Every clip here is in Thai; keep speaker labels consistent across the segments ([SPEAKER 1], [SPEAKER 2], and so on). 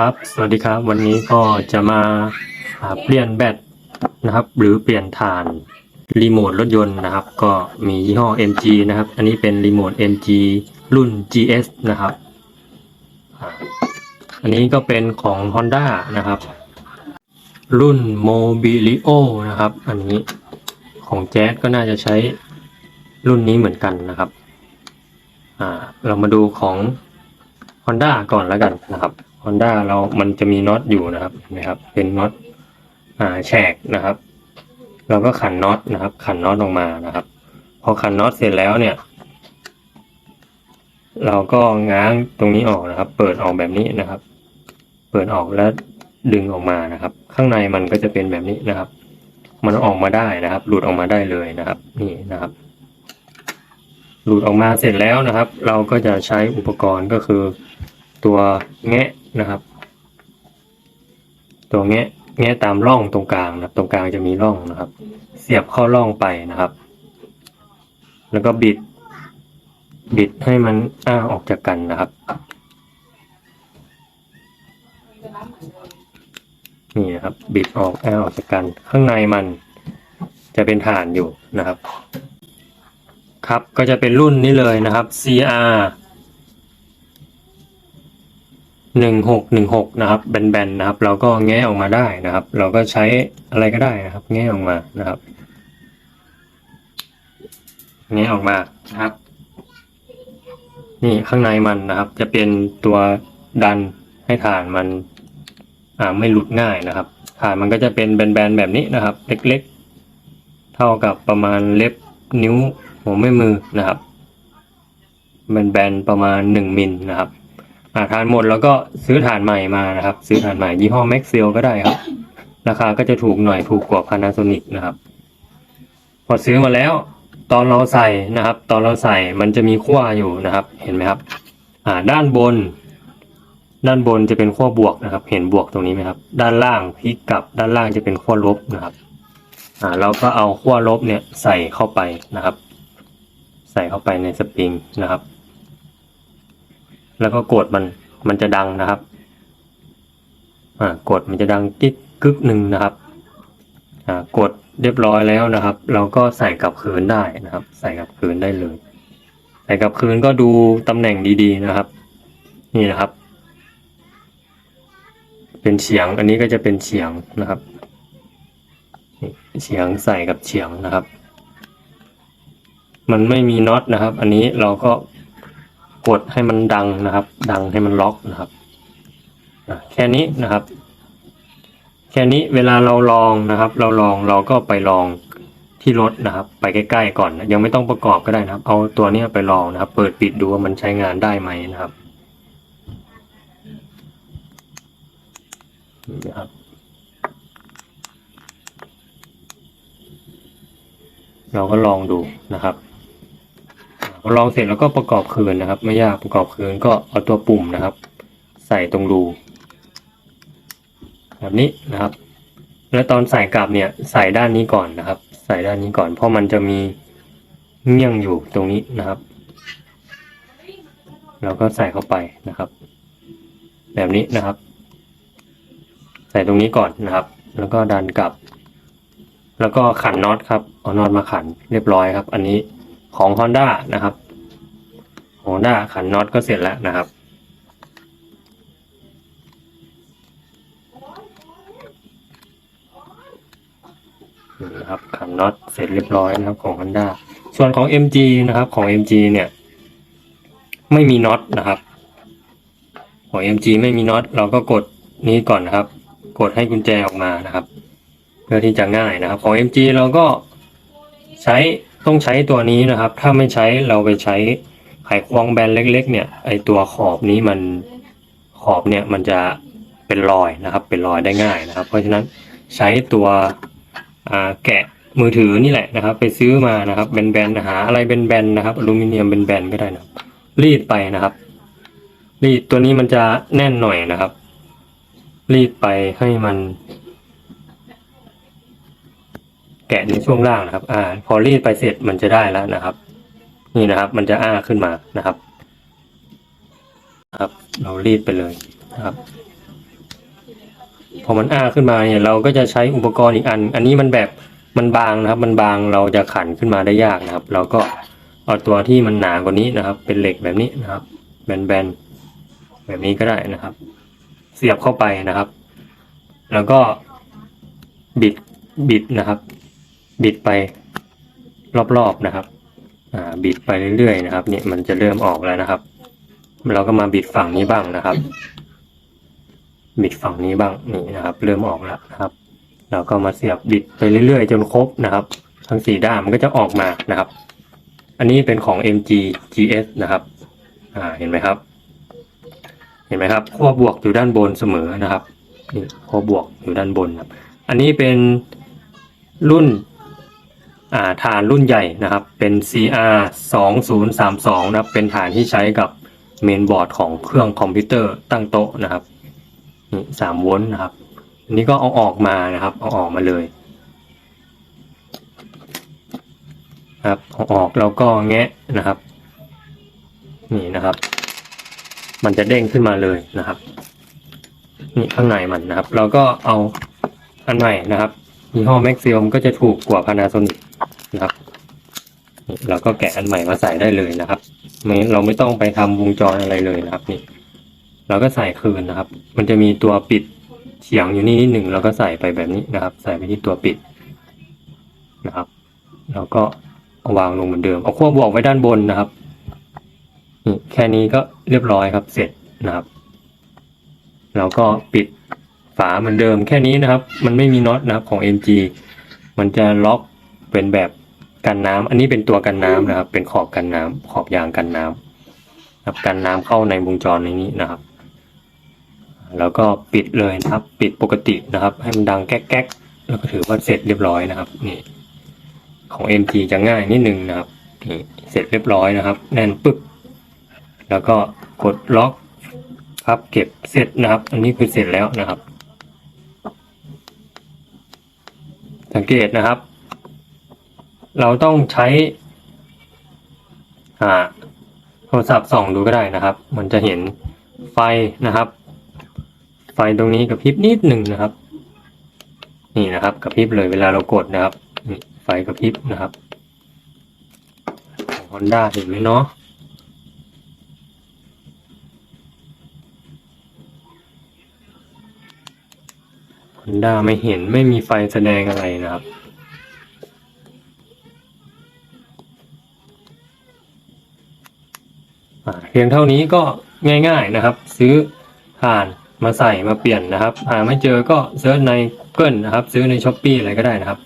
[SPEAKER 1] ครับ สวัสดีครับ วันนี้ก็จะมาเปลี่ยนแบตนะครับ หรือเปลี่ยนฐานรีโมทรถยนต์นะครับ ก็มียี่ห้อ MG นะครับ อันนี้เป็นรีโมท MG รุ่น GS นะครับ อันนี้ก็เป็นของ Honda นะครับ รุ่น Mobilio นะครับ อันนี้ของแจ๊สก็น่าจะใช้รุ่นนี้เหมือนกันนะครับอ่าเรามาดูของ Honda ก่อนแล้วกันนะครับ Honda เรามันจะมีน็อตอยู่นะครับเห็นไหมครับ เป็นน็อตอ่าแฉกนะครับ เราก็ขันน็อตนะครับ ขันน็อตออกมานะครับ พอขันน็อตเสร็จแล้วเนี่ย เราก็ง้างตรงนี้ออกนะครับ เปิดออกแบบนี้นะครับ เปิดออกแล้วดึงออกมานะครับ ข้างในมันก็จะเป็นแบบนี้นะครับ มันออกมาได้นะครับ หลุดออกมาได้เลยนะครับ นี่นะครับ หลุดออกมาเสร็จแล้วนะครับ เราก็จะใช้อุปกรณ์ก็คือตัวแงะ นะครับ ตัวแงะแงะตามร่องตรงกลางนะครับ ตรงกลางจะมีร่องนะครับ เสียบเข้าร่องไปนะครับ แล้วก็บิด บิดให้มันอ้าออกจากกันนะครับ นี่นะครับ บิดออกอ้าออกจากกัน ข้างในมันจะเป็นฐานอยู่นะครับ ครับก็จะเป็นรุ่นนี้เลยนะครับ CR หนึ่งหกหนึ่งหกนะครับ แบนๆนะครับ เราก็แงะออกมาได้นะครับ เราก็ใช้อะไรก็ได้นะครับ แงะออกมานะครับ แงะออกมานะครับ นี่ข้างในมันนะครับ จะเป็นตัวดันให้ฐานมันอ่าไม่หลุดง่ายนะครับ ฐานมันก็จะเป็นแบนๆแบบนี้นะครับ เล็กๆ เท่ากับประมาณเล็บนิ้วหัวแม่มือนะครับแบนๆประมาณหนึ่งมิลนะครับ อ่าทานหมดแล้วก็ซื้อฐานใหม่มานะครับ ซื้อฐานใหม่ยี่ห้อ Maxell ก็ได้ครับ ราคาก็จะถูกหน่อยถูกกว่า Panasonic นะครับ พอซื้อมาแล้ว ตอนเราใส่นะครับ ตอนเราใส่มันจะมีขั้วอยู่นะครับ เห็นไหมครับ อ่า ด้านบน ด้านบนจะเป็นขั้วบวกนะครับ เห็นบวกตรงนี้ไหมครับ ด้านล่างพลิกกลับด้านล่างจะเป็นขั้วลบนะครับอ่าเราก็เอาขั้วลบเนี่ยใส่เข้าไปนะครับ ใส่เข้าไปในสปริงนะครับ แล้วก็กดมันมันจะดังนะครับ อ่ากดมันจะดังกิ๊กกึกหนึ่งนะครับ อ่ากดเรียบร้อยแล้วนะครับ เราก็ใส่กลับคืนได้นะครับ ใส่กลับคืนได้เลย ใส่กลับคืนก็ดูตำแหน่งดีๆนะครับ นี่นะครับ เป็นเฉียงอันนี้ก็จะเป็นเฉียงนะครับเฉียงใส่กับเฉียงนะครับ มันไม่มีน็อตนะครับ อันนี้เราก็ กดให้มันดังนะครับ ดังให้มันล็อกนะครับแค่นี้นะครับ แค่นี้เวลาเราลองนะครับ เราลองเราก็ไปลองที่รถนะครับ ไปใกล้ๆก่อนยังไม่ต้องประกอบก็ได้นะครับ เอาตัวนี้ไปลองนะครับ เปิดปิดดูว่ามันใช้งานได้ไหมนะครับนี่นะครับเราก็ลองดูนะครับ ลองเสร็จแล้วก็ประกอบคืนนะครับ ไม่ยากประกอบคืนก็เอาตัวปุ่มนะครับ ใส่ตรงรูแบบนี้นะครับ แล้วตอนใส่กลับเนี่ยใส่ด้านนี้ก่อนนะครับ ใส่ด้านนี้ก่อน เพราะมันจะมีเงี้ยงอยู่ตรงนี้นะครับเราก็ใส่เข้าไปนะครับ แบบนี้นะครับ ใส่ตรงนี้ก่อนนะครับ แล้วก็ดันกลับ แล้วก็ขันน็อตครับเอาน็อตมาขันเรียบร้อยครับ อันนี้ ของ Honda นะครับ Honda ขันน็อตก็เสร็จแล้วนะครับนี่นะครับขันน็อตเสร็จเรียบร้อยนะครับของ Honda ส่วนของ MG นะครับของ MG เนี่ย ไม่มีน็อตนะครับ ของ MG ไม่มีน็อตเราก็กดนี้ก่อนนะครับ กดให้กุญแจออกมานะครับ เพื่อที่จะง่ายนะครับ ของ MG เราก็ใช้ ต้องใช้ตัวนี้นะครับ ถ้าไม่ใช้เราไปใช้ไขควงแบนเล็ก ๆ เนี่ย ไอตัวขอบนี้มันขอบเนี่ยมันจะเป็นรอยนะครับ เป็นรอยได้ง่ายนะครับ เพราะฉะนั้นใช้ตัวแกะมือถือนี่แหละนะครับ ไปซื้อมานะครับแบนๆหาอะไรแบนๆนะครับอลูมิเนียมแบนๆก็ได้นะรีดไปนะครับ รีดตัวนี้มันจะแน่นหน่อยนะครับ รีดไปให้มัน แกะในช่วงล่างนะครับ อ่า พอรีดไปเสร็จมันจะได้แล้วนะครับ นี่นะครับ มันจะอ้าขึ้นมานะครับ ครับ เรารีดไปเลยนะครับ พอมันอ้าขึ้นมาเนี่ย เราก็จะใช้อุปกรณ์อีกอัน อันนี้มันแบบมันบางนะครับ มันบางเราจะขันขึ้นมาได้ยากนะครับ เราก็เอาตัวที่มันหนากว่านี้นะครับ เป็นเหล็กแบบนี้นะครับ แบนๆแบบนี้ก็ได้นะครับ เสียบเข้าไปนะครับ แล้วก็บิดบิดนะครับ บิดไปรอบๆนะครับอ่าบิดไปเรื่อยๆนะครับเนี่ยมันจะเริ่มออกแล้วนะครับ เราก็มาบิดฝั่งนี้บ้างนะครับ บิดฝั่งนี้บ้างนี่นะครับ เริ่มออกแล้วนะครับ เราก็มาเสียบบิดไปเรื่อยๆ จนครบนะครับ ทั้งสี่ด้านมันก็จะออกมานะครับ อันนี้เป็นของ MG GS นะครับอ่าเห็นไหมครับ เห็นไหมครับขั้วบวกอยู่ด้านบนเสมอนะครับนี่ขั้วบวกอยู่ด้านบนครับ อันนี้เป็นรุ่น ฐานรุ่นใหญ่นะครับ เป็น CR 2032นะครับ เป็นฐานที่ใช้กับเมนบอร์ดของเครื่องคอมพิวเตอร์ตั้งโต๊ะนะครับนี่สามโวลต์นะครับ อันนี้ก็เอาออกมานะครับ เอาออกมาเลยครับเอาออกแล้วก็แงะนะครับ นี่นะครับ มันจะเด้งขึ้นมาเลยนะครับ นี่ข้างในมันนะครับ เราก็เอาอันใหม่นะครับยี่ห้อ Maxium ก็จะถูกกว่า Panasonic ะครับเราก็แกะอันใหม่มาใส่ได้เลยนะครับไม่เราไม่ต้องไปทำวงจรอะไรเลยนะครับนี่เราก็ใส่คืนนะครับ มันจะมีตัวปิดเฉียงอยู่นี่นิดหนึ่งเราก็ใส่ไปแบบนี้นะครับ ใส่ไปที่ตัวปิดนะครับแล้วก็วางลงเหมือนเดิมเอาขั้วบวกไว้ด้านบนนะครับนี่แค่นี้ก็เรียบร้อยครับเสร็จนะครับแล้วก็ปิดฝาเหมือนเดิมแค่นี้นะครับ มันไม่มีน็อตนะครับของ MG มันจะล็อกเป็นแบบ กันน้ำอันนี้เป็นตัวกันน้ำนะครับ เป็นขอบกันน้ำขอบยางกันน้ำครับกันน้ำเข้าในวงจรในนี้นะครับ แล้วก็ปิดเลยนะครับ ปิดปกตินะครับ ให้มันดังแก๊กๆแล้วก็ถือว่าเสร็จเรียบร้อยนะครับ นี่ ของ MG จะง่ายนิดนึงนะครับนี่เสร็จเรียบร้อยนะครับ แน่นปึ๊บแล้วก็กดล็อกพับ เก็บเสร็จนะครับ อันนี้คือเสร็จแล้วนะครับ สังเกตนะครับ เราต้องใช้อ่าโทรศัพท์ส่องดูก็ได้นะครับ มันจะเห็นไฟนะครับ ไฟตรงนี้กับพริบนิดหนึ่งนะครับ นี่นะครับกับพริบเลยเวลาเรากดนะครับไฟกับพริบนะครับฮอนด้าเห็นไหมเนาะฮอนด้าไม่เห็นไม่มีไฟแสดงอะไรนะครับ พียงเท่านี้ก็ง่ายๆนะครับ ซื้อถ่านมาใส่มาเปลี่ยนนะครับหาไม่เจอก็เซิร์ชใน Google นะครับ ซื้อใน s h อ p e e อะไรก็ได้นะครับ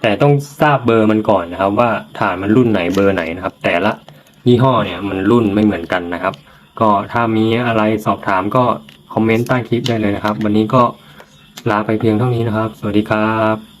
[SPEAKER 1] แต่ต้องทราบเบอร์มันก่อนนะครับ ว่าถ่านมันรุ่นไหนเบอร์ไหนนะครับ แต่ละยี่ห้อเนี่ยมันรุ่นไม่เหมือนกันนะครับ ก็ถ้ามีอะไรสอบถามก็คอมเมนต์ใต้คลิปได้เลยนะครับ วันนี้ก็ลาไปเพียงเท่านี้นะครับ สวัสดีครับ